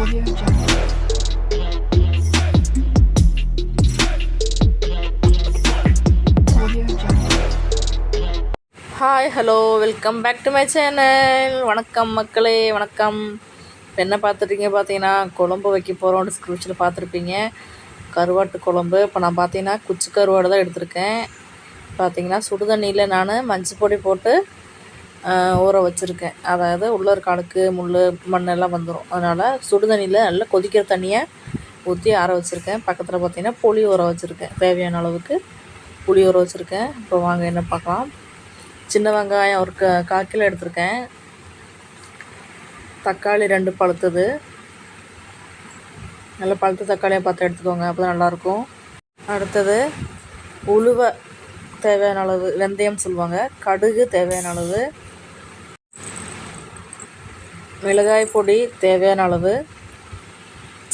Hi hello welcome back to my channel வணக்கம் மக்களே வணக்கம். இப்போ என்ன பார்த்துட்டீங்க பார்த்தீங்கன்னா குழம்பு வைக்க போகிறோம் டிஸ்கிரிப்ஷனில் பார்த்துருப்பீங்க. கருவாட்டு குழம்பு. இப்போ நான் பார்த்தீங்கன்னா குச்சி கருவாடு தான் எடுத்திருக்கேன். பார்த்தீங்கன்னா சுடுதண்ணியில் நான் மஞ்சள் பொடி போட்டு ஊற வச்சுருக்கேன். அதாவது உள்ள இருக்க அழுக்கு முள் மண்ணெல்லாம் வந்துடும் அதனால் சுடுதண்ணியில் நல்லா கொதிக்கிற தண்ணியை ஊற்றி ஆற வச்சுருக்கேன். பக்கத்தில் பார்த்தீங்கன்னா புளி ஊற வச்சுருக்கேன். தேவையான அளவுக்கு புளி ஊற வச்சுருக்கேன். இப்போ வாங்க என்ன பார்க்கலாம். சின்ன வெங்காயம் ஒரு க கால் கிலோ எடுத்திருக்கேன். தக்காளி ரெண்டு பழுத்தது. நல்லா பழுத்த தக்காளியாக பார்த்து எடுத்துக்கோங்க. அப்போ தான் நல்லாயிருக்கும். அடுத்தது உளுவை தேவையான அளவு வெந்தயம் சொல்லுவாங்க. கடுகு தேவையான அளவு. மிளகாய் பொடி தேவையான அளவு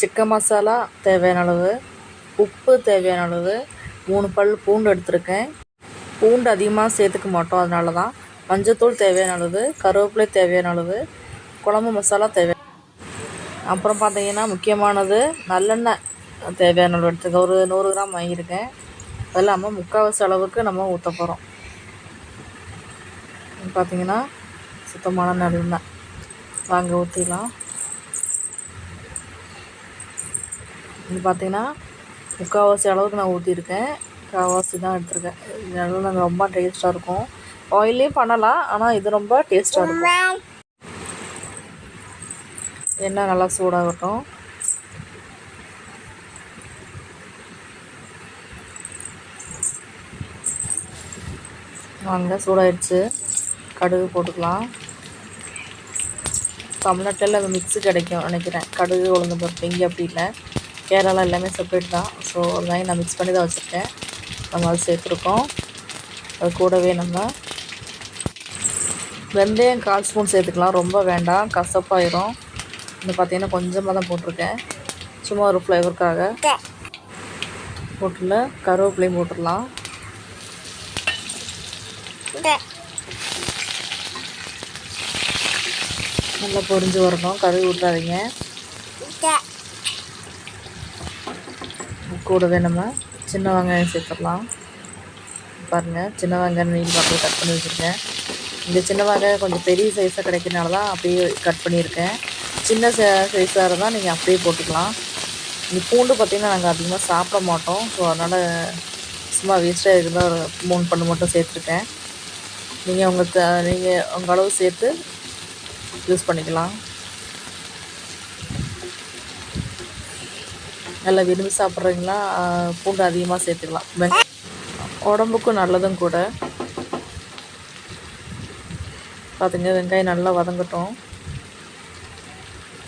சிக்கன் மசாலா தேவையான அளவு உப்பு தேவையான அளவு மூணு பல் பூண்டு எடுத்திருக்கேன். பூண்டு அதிகமாக சேர்த்துக்க மாட்டோம் அதனால தான் மஞ்சத்தூள் தேவையான அளவு கருவேப்பிலை தேவையான அளவு குழம்பு மசாலா தேவை அப்புறம் பார்த்தீங்கன்னா முக்கியமானது நல்லெண்ணெய் தேவையான அளவு எடுத்துக்க ஒரு நூறு கிராம் வாங்கியிருக்கேன். அது இல்லாமல் முக்கால்வாசி அளவுக்கு நம்ம ஊற்ற போகிறோம் பார்த்தீங்கன்னா சுத்தமான நல்லெண்ணெய். வாங்க ஊற்றிடலாம் இது பார்த்தீங்கன்னா முக்கால்வாசி அளவுக்கு நான் ஊற்றிருக்கேன் முக்கால்வாசி தான் எடுத்திருக்கேன். இது நல்லா ரொம்ப டேஸ்ட்டாக இருக்கும். ஆயிலையும் பண்ணலாம் ஆனால் இது ரொம்ப டேஸ்ட்டாக இருக்கும். எண்ணெய் நல்லா சூடாகட்டும். வாங்க சூடாயிடுச்சு கடுகு போட்டுக்கலாம். தமிழ்நாட்டில் அது மிக்ஸு கிடைக்கும் நினைக்கிறேன். கடுகு உளுந்து பருப்பு இங்கே அப்படி இல்லை. கேரளா எல்லாமே செப்பரேட் தான். ஸோ அதனால நான் மிக்ஸ் பண்ணி தான் வச்சுருக்கேன். நம்ம அது சேர்த்துருக்கோம். அது கூடவே நம்ம வெந்தயம் கால் ஸ்பூன் சேர்த்துக்கலாம். ரொம்ப வேண்டாம். கசப்பாயிரும். இது பார்த்தீங்கன்னா கொஞ்சமாக தான் போட்டிருக்கேன். சும்மா ஒரு ஃப்ளேவருக்காக போட்டுல கருவேப்பிலையும் போட்டுடலாம். நல்லா பொரிஞ்சு வரணும் கருவி விட்றாதீங்க கூடவே நம்ம சின்ன வெங்காயம் சேர்த்துடலாம். பாருங்கள் சின்ன வெங்காயம் நீள் பார்த்து கட் பண்ணி வச்சுருக்கேன். இந்த சின்ன வெங்காயம் கொஞ்சம் பெரிய சைஸாக கிடைக்கிறனால தான் அப்படியே கட் பண்ணியிருக்கேன். சின்ன சைஸாக இருந்தால் நீங்கள் அப்படியே போட்டுக்கலாம். இந்த பூண்டு பார்த்திங்கன்னா நாங்கள் அதிகமாக சாப்பிட மாட்டோம். ஸோ அதனால் சும்மா வேஸ்ட்டாக இருந்தால் ஒரு மூணு பண்ணு மட்டும் சேர்த்துருக்கேன். நீங்கள் உங்கள் த நீங்கள் உங்கள் அளவு சேர்த்து யூஸ் பண்ணிக்கலாம். நல்லா விரும்பி சாப்பிட்றீங்களா? பூண்டு அதிகமாக சேர்த்துக்கலாம். உடம்புக்கும் நல்லதும் கூட. பார்த்துங்க வெங்காயம் நல்லா வதங்கட்டும்.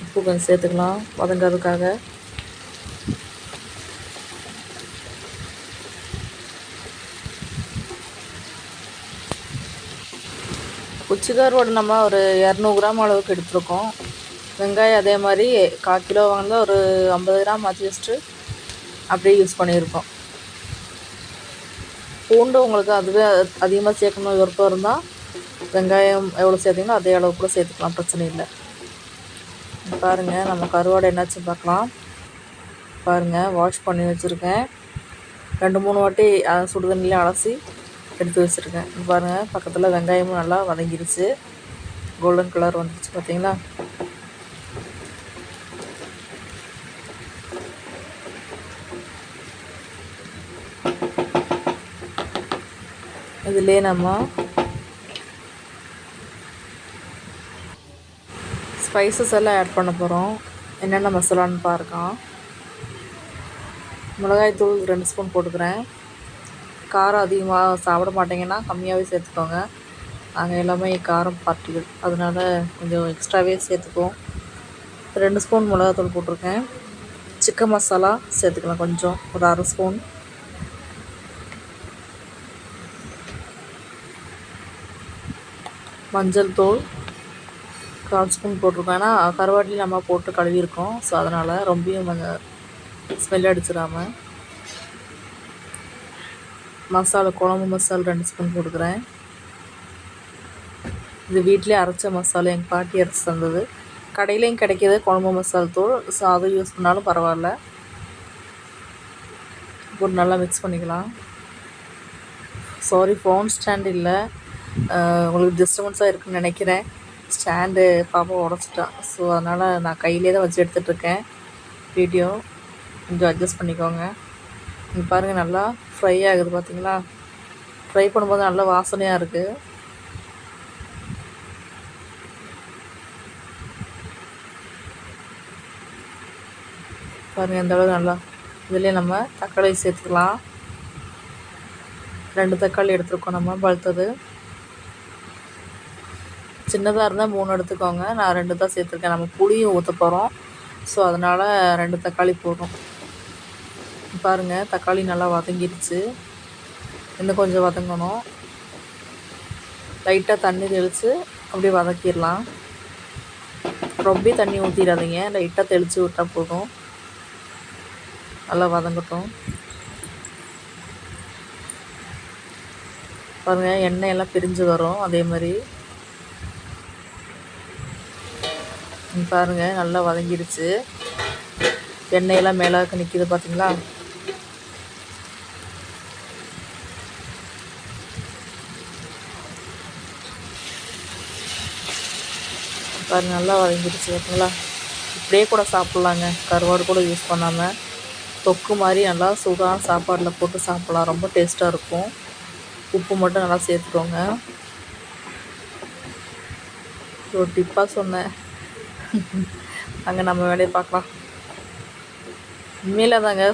உப்பு கொஞ்சம் சேர்த்துக்கலாம் வதங்கிறதுக்காக குச்சிக்காரோடு நம்ம ஒரு இரநூறு கிராம் அளவுக்கு எடுத்திருக்கோம். வெங்காயம் அதே மாதிரி கால் கிலோ வாங்கினா ஒரு ஐம்பது கிராம் அட்ஜஸ்ட்டு அப்படியே யூஸ் பண்ணியிருக்கோம். பூண்டு உங்களுக்கு அதுவே அதிகமாக சேர்க்கணும் விருப்பம் இருந்தால் வெங்காயம் எவ்வளோ சேர்த்திங்களோ அதே அளவு கூட சேர்த்துக்கலாம் பிரச்சனை இல்லை. பாருங்கள் நம்ம கருவாடை என்னாச்சு பார்க்கலாம். பாருங்கள் வாஷ் பண்ணி வச்சுருக்கேன். ரெண்டு மூணு வாட்டி அஹ், சுடுதண்ணியில் அலசி எடுத்து வச்சுருக்கேன். பாருங்கள் பக்கத்தில் வெங்காயமும் நல்லா வதங்கிருச்சு. கோல்டன் கலர் வந்துருச்சு பார்த்தீங்களா இதிலே நம்ம ஸ்பைசஸ் எல்லாம் ஆட் பண்ண போகிறோம் என்னென்ன மசாலான்னு பாருக்கோம் மிளகாய் தூள் ரெண்டு ஸ்பூன் போட்டுக்கிறேன். காரம் அதிகமாக சாப்பிட மாட்டீங்கன்னா கம்மியாகவே சேர்த்துக்கோங்க. நாங்கள் எல்லாமே காரம் பார்ட்டிகள் அதனால கொஞ்சம் எக்ஸ்ட்ராவே சேர்த்துக்குவோம். ரெண்டு ஸ்பூன் மிளகாத்தூள் போட்டிருக்கேன். சிக்கன் மசாலா சேர்த்துக்கலாம் கொஞ்சம். ஒரு அரை ஸ்பூன் மஞ்சள் தூள். கால் ஸ்பூன் போட்டிருக்கோம். ஏன்னா கருவாட்டிலையும் நம்ம போட்டு கழுவியிருக்கோம். ஸோ அதனால் ரொம்பவும் கொஞ்சம் ஸ்மெல் அடிச்சிடாம. மசாலா குழம்பு மசாலா ரெண்டு ஸ்பூன் கொடுக்குறேன் இது வீட்டிலே அரைச்ச மசாலா எங்கள் பாட்டி அரைச்சி தந்தது. கடையிலையும் கிடைக்கிது குழம்பு மசாலா தூள். ஸோ அது யூஸ் பண்ணாலும் பரவாயில்ல. போட்டு நல்லா மிக்ஸ் பண்ணிக்கலாம். சாரி ஃபோன் ஸ்டாண்ட் இல்லை. உங்களுக்கு டிஸ்டர்பன்ஸாக இருக்குன்னு நினைக்கிறேன். ஸ்டாண்டு பாப்பா உடச்சிட்டான் ஸோ அதனால் நான் கையிலே தான் வச்சு எடுத்துகிட்ருக்கேன் வீடியோ கொஞ்சம் அட்ஜஸ்ட் பண்ணிக்கோங்க. இங்கே பாருங்கள் நல்லா ஃப்ரை ஆகுது பார்த்தீங்களா ஃப்ரை பண்ணும்போது நல்ல வாசனையாக இருக்குது பாருங்கள் இந்த அளவு நல்லா இதுலேயே நம்ம தக்காளி சேர்த்துக்கலாம். ரெண்டு தக்காளி எடுத்துருக்கோம் நம்ம பழுத்தது. சின்னதாக இருந்தால் மூணு எடுத்துக்கோங்க. நான் ரெண்டு தான் சேர்த்துருக்கேன். நம்ம புளியும் ஊற்ற போகிறோம் ஸோ அதனால் ரெண்டு தக்காளி போடுறோம் பாருங்கள் தக்காளி நல்லா வதங்கிடுச்சு. இன்னும் கொஞ்சம் வதங்கணும். லைட்டாக தண்ணி தெளித்து அப்படியே வதக்கிடலாம். ரொம்ப தண்ணி ஊற்றிடாதீங்க லைட்டாக தெளித்து விட்டால் போதும். நல்லா வதங்கட்டும். பாருங்கள் எண்ணெய் எல்லாம் பிரிஞ்சு வரும் அதே மாதிரி. பாருங்கள் பாருங்க நல்லா வதங்கிடுச்சு. எண்ணெயெல்லாம் மேலாக்க நிற்கிது பார்த்தீங்களா பாரு நல்லா வதங்கிடுச்சு பார்த்தீங்களா இப்படியே கூட சாப்பிட்லாங்க. கருவாடு கூட யூஸ் பண்ணாமல் தொக்கு மாதிரி நல்லா சூடான சாப்பாடில் போட்டு சாப்பிட்லாம். ரொம்ப டேஸ்ட்டாக இருக்கும். உப்பு மட்டும் நல்லா சேர்த்துக்கோங்க. ஒரு டிப்பாக சொன்னேன். அங்கே நம்ம வேலையை பார்க்கலாம். உண்மையில் தாங்க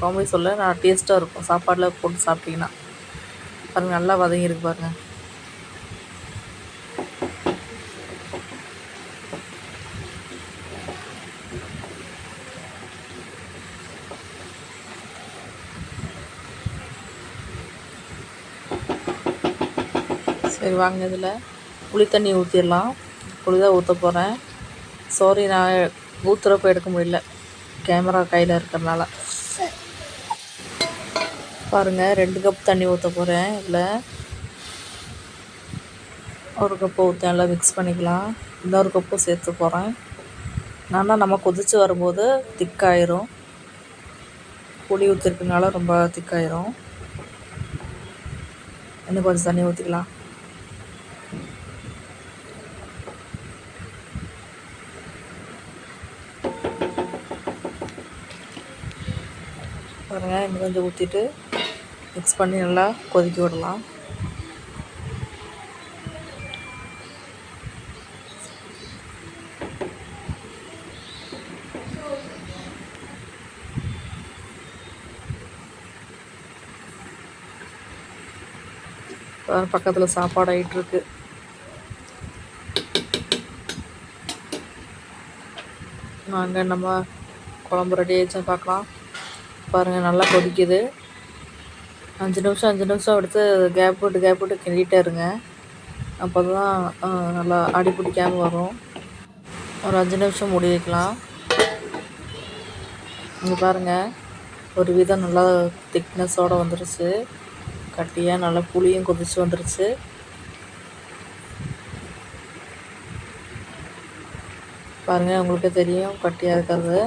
காமெடி சொல்ல நான் டேஸ்ட்டாக இருக்கும். சாப்பாடில் போட்டு சாப்பிட்டீங்கன்னா. பாருங்கள் நல்லா வதங்கியிருக்கு பாருங்கள் சரி வாங்க இதில். புளி தண்ணி ஊற்றிடலாம் புளி தான் ஊற்ற போகிறேன் சாரி நான் ஊற்றுறப்ப எடுக்க முடியல. கேமரா கையில் இருக்கிறனால. பாருங்கள் ரெண்டு கப் தண்ணி ஊற்ற போகிறேன் இதில். ஒரு கப்பு ஊற்றி நல்லா மிக்ஸ் பண்ணிக்கலாம். இன்னொரு கப்பும் சேர்த்து போகிறேன் நல்லா நம்ம கொதித்து வரும்போது திக்காயிரும். புளி ஊற்றிருக்கனால ரொம்ப திக்காயிரும். இன்னும் கொஞ்சம் தண்ணி ஊற்றிக்கலாம் பாருங்கள் இன்னும் கொஞ்சம் ஊற்றிட்டு மிக்ஸ் பண்ணி நல்லா கொதிக்க விடலாம். பக்கத்தில் சாப்பாடு ஆகிட்டுருக்கு நாங்கள் நம்ம குழம்பு ரெடி ஆயிடுச்சா பார்க்கலாம். பாருங்கள் நல்லா கொதிக்குது. அஞ்சு நிமிஷம் அஞ்சு நிமிஷம் எடுத்து கேப் விட்டு கேப் விட்டு கிண்டிகிட்டே இருங்க அப்போ தான் நல்லா அடி பிடிக்காமல் வரும். ஒரு அஞ்சு நிமிஷம் மூடி வைக்கலாம். இங்கே பாருங்கள் ஒரு விதம் நல்லா திக்னஸோடு வந்துருச்சு. கட்டியாக நல்லா புளியும் கொதிச்சு வந்துருச்சு. பாருங்கள் உங்களுக்கே தெரியும் கட்டியாக இருக்கிறது.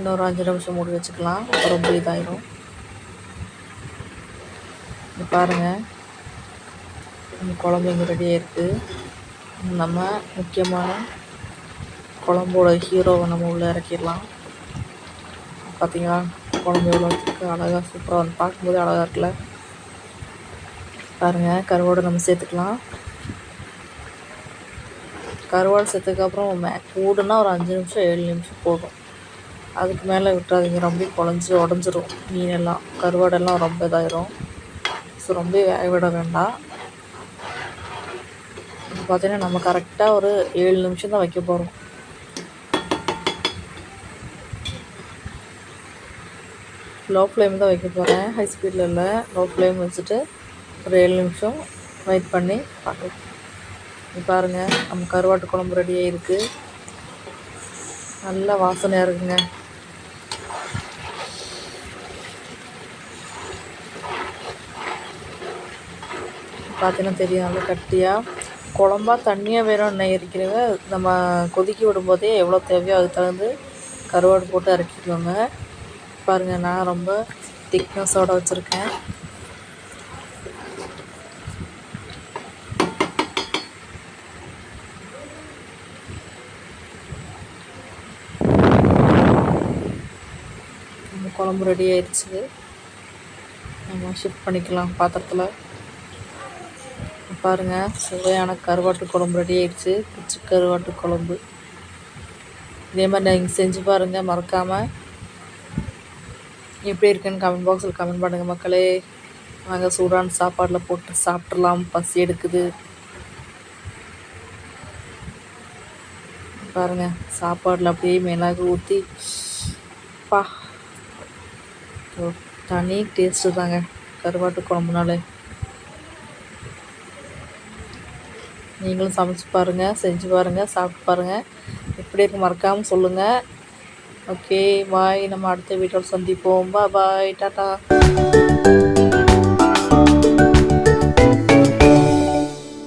இன்னொரு அஞ்சு நிமிஷம் மூடி வச்சுக்கலாம். ரொம்ப இதாயிடும் இங்க பாருங்கள் குழம்பு இங்கே ரெடியாக இருக்குது நம்ம முக்கியமான குழம்போட ஹீரோவை நம்ம உள்ளே இறக்கிடலாம். பார்த்தீங்களா குழம்பு எவ்வளோ இருக்குது அழகாக சூப்பராக வந்து பார்க்கும்போது அழகாக இருக்குல்ல? பாருங்கள் கருவோடு நம்ம சேர்த்துக்கலாம். கருவாடு சேர்த்ததுக்கப்புறம் மே கூடுனா ஒரு அஞ்சு நிமிஷம் ஏழு நிமிஷம் போதும். அதுக்கு மேலே விட்டுறாதீங்க. ரொம்ப குழஞ்சி உடஞ்சிரும். மீனெல்லாம் கருவாடெல்லாம் ரொம்ப இதாயிரும். ஸோ ரொம்ப வேக விட வேண்டாம். இப்போ பார்த்தீங்கன்னா நம்ம கரெக்டாக ஒரு ஏழு நிமிஷம் தான் வைக்க போகிறோம் லோ ஃப்ளேம் தான் வைக்க போகிறேன் ஹை ஸ்பீடில் இல்லை. லோ ஃப்ளேம் வச்சுட்டு ஒரு ஏழு நிமிஷம் வெயிட் பண்ணி பார்க்கலாம். இப்போ பாருங்கள் நம்ம கருவாட்டு குழம்பு ரெடியாக இருக்குது நல்லா வாசனையாக இருக்குங்க. பார்த்தீங்கன்னா தெரியும். கட்டியாக குழம்பா தண்ணியாக வேணும் நினைக்கிறவங்க நம்ம கொதிக்க விடும்போதே எவ்வளோ தேவையோ அதுக்கு தகுந்து கருவாடு போட்டு இறக்கிக்கோங்க பாருங்கள் நான் ரொம்ப திக்னஸோடு வச்சுருக்கேன். குழம்பு ரெடி ஆயிடுச்சு. நம்ம ஷிஃப்ட் பண்ணிக்கலாம் பாத்திரத்தில். பாருங்கள் சுவையான கருவாட்டு குழம்பு ரெடி ஆயிடுச்சு. குச்சி கருவாட்டு குழம்பு. இதே மாதிரி நீங்கள் செஞ்சு பாருங்கள் மறக்காமல் எப்படி இருக்குன்னு கமெண்ட் பாக்ஸில் கமெண்ட் பண்ணுங்கள் மக்களே. வாங்க சூடான சாப்பாடில் போட்டு சாப்பிட்றலாம் பசி எடுக்குது. பாருங்கள் சாப்பாடில் அப்படியே மிளகு ஊற்றி பா. ஓ, தனி டேஸ்ட்டு தாங்க கருவாட்டு குழம்புனாலே. நீங்களும் சமைச்சு பாருங்கள் செஞ்சு பாருங்கள் சாப்பிட்டு பாருங்கள் எப்படி இருக்கு மறக்காமல் சொல்லுங்கள் ஓகே பாய் நம்ம அடுத்த வீட்டோட சந்திப்போம். பா பாய் டாட்டா